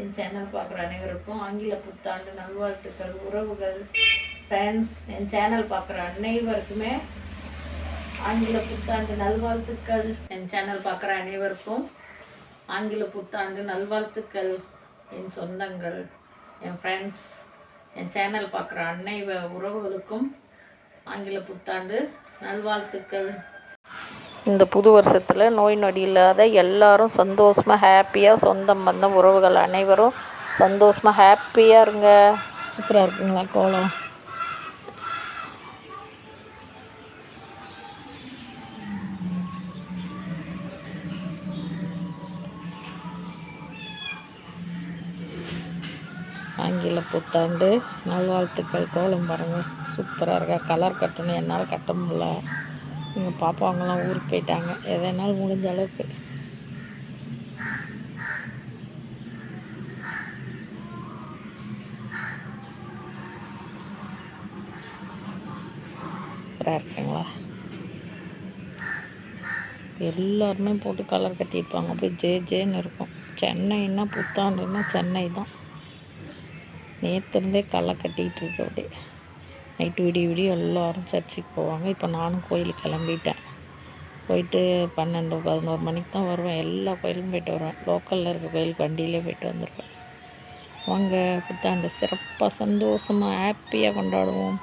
என் channel பார்க்குற அனைவருக்கும் ஆங்கில புத்தாண்டு நல்வாழ்த்துக்கள் உறவுகள் ஃப்ரெண்ட்ஸ் என் சேனல் பார்க்குற அனைவருக்குமே ஆங்கில புத்தாண்டு நல்வாழ்த்துக்கள். என் சேனல் பார்க்குற அனைவருக்கும் ஆங்கில புத்தாண்டு நல்வாழ்த்துக்கள். என் சொந்தங்கள் என் ஃப்ரெண்ட்ஸ் என் சேனல் பார்க்குற அன்னை உறவுகளுக்கும் ஆங்கில புத்தாண்டு நல்வாழ்த்துக்கள். இந்த புது வருஷத்தில் நோய் நொடி இல்லாத எல்லாரும் சந்தோஷமாக ஹாப்பியாக சொந்தம் பந்தம் உறவுகள் அனைவரும் சந்தோஷமாக ஹாப்பியாக இருங்க. சூப்பராக இருக்குங்களா கோலம் ஆங்கில புத்தாண்டு. நல்வாழ்த்துக்கள் கோலம் பாருங்கள் சூப்பராக இருக்கா? கலர் கட்டணும். என்னால் கட்ட முடியல. எங்கள் பாப்பாவங்கெல்லாம் ஊருக்கு போயிட்டாங்க. எதனால் முடிஞ்ச அளவுக்கு. சூப்பராக இருக்குங்களா? எல்லாருமே போட்டு கலர் கட்டியிருப்பாங்க அப்படியே ஜே ஜேன்னு இருக்கும். சென்னைன்னா புத்தாண்டுன்னா சென்னை தான். நேற்று இருந்தே களை கட்டிகிட்டு இருக்கு அப்படியே. நைட்டு விடிய விடிய எல்லாரும் சர்ச்சுக்கு போவாங்க. இப்போ நானும் கோயிலுக்கு கிளம்பிட்டேன். போயிட்டு பன்னெண்டு பதினோரு மணிக்கு தான் வருவேன். எல்லா கோயிலுக்கும் போயிட்டு வருவேன். லோக்கலில் இருக்க கோயிலுக்கு வண்டியிலே போயிட்டு வந்துடுவேன் வாங்க புத்தாண்டு சிறப்பாக சந்தோஷமாக ஹாப்பியாக கொண்டாடுவோம்.